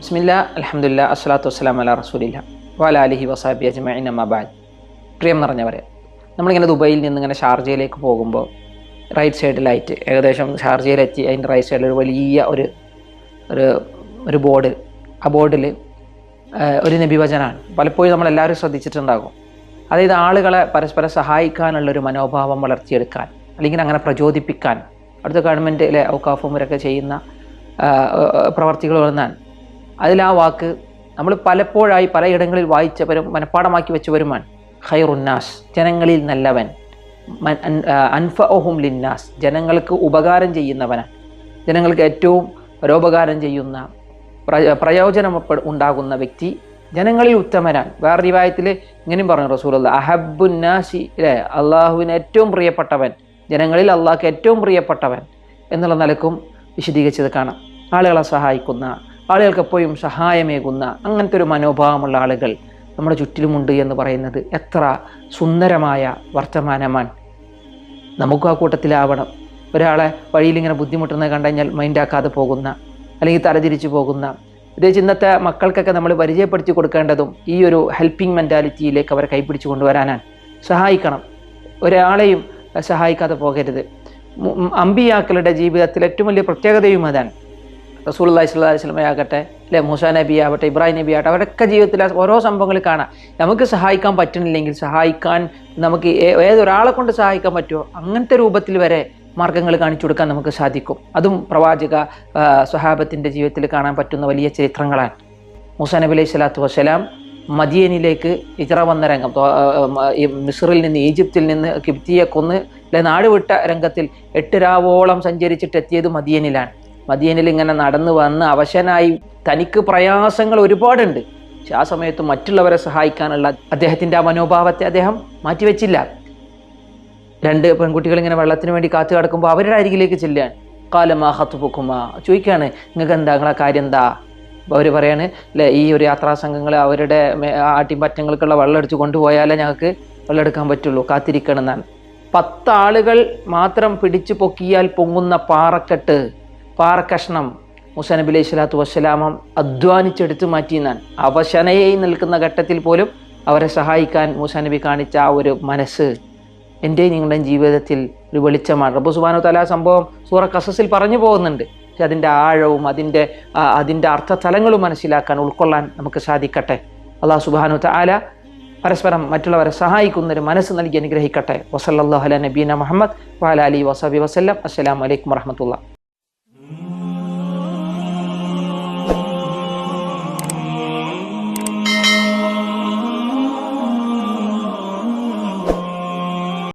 ബിസ്മില്ല അലഹമുല്ല അസ്സലാത്തു വസ്സലാം അല റസൂലില്ല വാല അലിഹി വസാബി അജ്മൈൻ അമ്മാബാദ് പ്രിയം നിറഞ്ഞവരെ നമ്മളിങ്ങനെ ദുബൈയിൽ നിന്ന് ഇങ്ങനെ ഷാർജയിലേക്ക് പോകുമ്പോൾ റൈറ്റ് സൈഡിലായിട്ട് ഏകദേശം ഷാർജയിലെത്തി അതിന്റെ റൈറ്റ് സൈഡിൽ ഒരു വലിയ ഒരു ഒരു ഒരു ബോർഡ് ആ ബോർഡിൽ ഒരു നബിവചനാണ്. പലപ്പോഴും നമ്മളെല്ലാവരും ശ്രദ്ധിച്ചിട്ടുണ്ടാകും. അതായത് ആളുകളെ പരസ്പരം സഹായിക്കാനുള്ള ഒരു മനോഭാവം വളർത്തിയെടുക്കാൻ അല്ലെങ്കിൽ അങ്ങനെ പ്രചോദിപ്പിക്കാൻ. അടുത്ത ഗവൺമെന്റിലെ ഔക്കാഫും ഇവരൊക്കെ ചെയ്യുന്ന പ്രവർത്തികൾ അതിൽ ആ വാക്ക് നമ്മൾ പലപ്പോഴായി പലയിടങ്ങളിൽ വായിച്ചവരും മനഃപ്പാടമാക്കി വെച്ചവരുമാണ്. ഖൈറുന്നാസ് ജനങ്ങളിൽ നല്ലവൻ. അൻഫ ഓഹും ലിന്നാസ്. ജനങ്ങൾക്ക് ഉപകാരം ചെയ്യുന്നവനാണ്. ജനങ്ങൾക്ക് ഏറ്റവും പരോപകാരം ചെയ്യുന്ന പ്ര- പ്രയോജനം ഉണ്ടാകുന്ന വ്യക്തി ജനങ്ങളിൽ ഉത്തമനാണ് വേറെ റിവായത്തിൽ ഇങ്ങനെയും പറഞ്ഞു റസൂലുള്ള അഹബുന്നാസി അല്ലേ അള്ളാഹുവിന് ഏറ്റവും പ്രിയപ്പെട്ടവൻ ജനങ്ങളിൽ അള്ളാഹ്ക്ക് ഏറ്റവും പ്രിയപ്പെട്ടവൻ എന്നുള്ള നിലക്കും വിശദീകരിച്ചത് കാണാം. ആളുകളെ സഹായിക്കുന്ന ആളുകൾക്ക് എപ്പോഴും സഹായമേകുന്ന അങ്ങനത്തെ ഒരു മനോഭാവമുള്ള ആളുകൾ നമ്മുടെ ചുറ്റിലുമുണ്ട് എന്ന് പറയുന്നത് എത്ര സുന്ദരമായ വർത്തമാനമാണ്. നമുക്കും ആ കൂട്ടത്തിലാവണം. ഒരാളെ വഴിയിലിങ്ങനെ ബുദ്ധിമുട്ടുന്നത് കണ്ടു കഴിഞ്ഞാൽ മൈൻഡാക്കാതെ പോകുന്ന അല്ലെങ്കിൽ തലതിരിച്ചു പോകുന്ന. പ്രത്യേകിച്ച് ഇന്നത്തെ മക്കൾക്കൊക്കെ നമ്മൾ പരിചയപ്പെടുത്തി കൊടുക്കേണ്ടതും ഈ ഒരു ഹെൽപ്പിംഗ് മെന്റാലിറ്റിയിലേക്ക് അവരെ കൈപ്പിടിച്ചു കൊണ്ടുവരാനാണ്. സഹായിക്കണം. ഒരാളെയും സഹായിക്കാതെ പോകരുത്. അമ്പിയാക്കളുടെ ജീവിതത്തിൽ ഏറ്റവും വലിയ പ്രത്യേകതയും അതാണ്. റസൂൽ അള്ളഹി സ്വല്ലാ വസ്ലമ ആകട്ടെ അല്ലെ മൂസ നബി ആവട്ടെ ഇബ്രാഹിം നബി ആവട്ടെ അവരൊക്കെ ജീവിതത്തിൽ ഓരോ സംഭവങ്ങൾ കാണാം. നമുക്ക് സഹായിക്കാൻ പറ്റുന്നില്ലെങ്കിൽ സഹായിക്കാൻ നമുക്ക് ഏതൊരാളെ കൊണ്ട് സഹായിക്കാൻ പറ്റുമോ അങ്ങനത്തെ രൂപത്തിൽ വരെ മാർഗങ്ങൾ കാണിച്ചു കൊടുക്കാൻ നമുക്ക് സാധിക്കും. അതും പ്രവാചക സ്വഹാബത്തിന്റെ ജീവിതത്തിൽ കാണാൻ പറ്റുന്ന വലിയ ചരിത്രങ്ങളാണ്. മൂസ നബി അലൈഹി സ്വലാത്തു വസ്സലാം മദിയനിലേക്ക് ഇജറ വന്ന രംഗം മിസ്റിൽ നിന്ന് ഈജിപ്തിൽ നിന്ന് കിപ്തിയെ കൊന്ന് അല്ലെ നാട് വിട്ട രംഗത്തിൽ എട്ട് രാവോളം സഞ്ചരിച്ചിട്ട് എത്തിയത് മദിയനിലാണ് മദിയനിൽ ഇങ്ങനെ നടന്നു വന്ന് അവശനായി തനിക്ക് പ്രയാസങ്ങൾ ഒരുപാടുണ്ട്. പക്ഷെ ആ സമയത്ത് മറ്റുള്ളവരെ സഹായിക്കാനുള്ള അദ്ദേഹത്തിന്റെ ആ മനോഭാവത്തെ അദ്ദേഹം മാറ്റിവെച്ചില്ല. രണ്ട് പെൺകുട്ടികൾ ഇങ്ങനെ വെള്ളത്തിന് വേണ്ടി കാത്തു കിടക്കുമ്പോൾ അവരുടെ അരികിലേക്ക് ചെല്ലുകയാണ്. കാലമാ ഹത്തുപുക്കുമാ ചോദിക്കുകയാണ് നിങ്ങൾക്ക് എന്താ? നിങ്ങളെ കാര്യം എന്താ? അവർ പറയാണ് അല്ലെ ഈ ഒരു യാത്രാ സംഘങ്ങൾ അവരുടെ ആട്ടിൻപറ്റങ്ങൾക്കുള്ള വെള്ളം എടുത്ത് കൊണ്ടുപോയാലേ ഞങ്ങൾക്ക് വെള്ളം എടുക്കാൻ പറ്റുള്ളൂ കാത്തിരിക്കണം എന്നാണ്. പത്താളുകൾ മാത്രം പിടിച്ചു പൊക്കിയാൽ പൊങ്ങുന്ന പാറക്കെട്ട് പാറക്കഷ്ണം മുസ നബി അലൈഹി സ്വലാത്തു വസ്സലാമം അധ്വാനിച്ചെടുത്ത് മാറ്റിയെന്നാണ്. അവശനയായി നിൽക്കുന്ന ഘട്ടത്തിൽ പോലും അവരെ സഹായിക്കാൻ മൂസ നബി കാണിച്ച ആ ഒരു മനസ്സ് എന്റെ നിങ്ങളുടെ ജീവിതത്തിൽ ഒരു വെളിച്ചമാണ്. റബ്ബു സുബാനു തല സംഭവം സൂറ കസസിൽ പറഞ്ഞു പോകുന്നുണ്ട്. പക്ഷെ അതിന്റെ ആഴവും അതിന്റെ അതിന്റെ അതിന്റെ അർത്ഥതലങ്ങളും മനസ്സിലാക്കാൻ ഉൾക്കൊള്ളാൻ നമുക്ക് സാധിക്കട്ടെ. അള്ളാഹു സുബാനു താല പരസ്പരം മറ്റുള്ളവരെ സഹായിക്കുന്ന ഒരു മനസ്സ് നൽകി അനുഗ്രഹിക്കട്ടെ. വസല്ലാഹു അല നബീന മുഹമ്മദ് വാലാലി വസബി വസ്ലം അസ്സലാമലൈക്കും വറഹമത്തുള്ള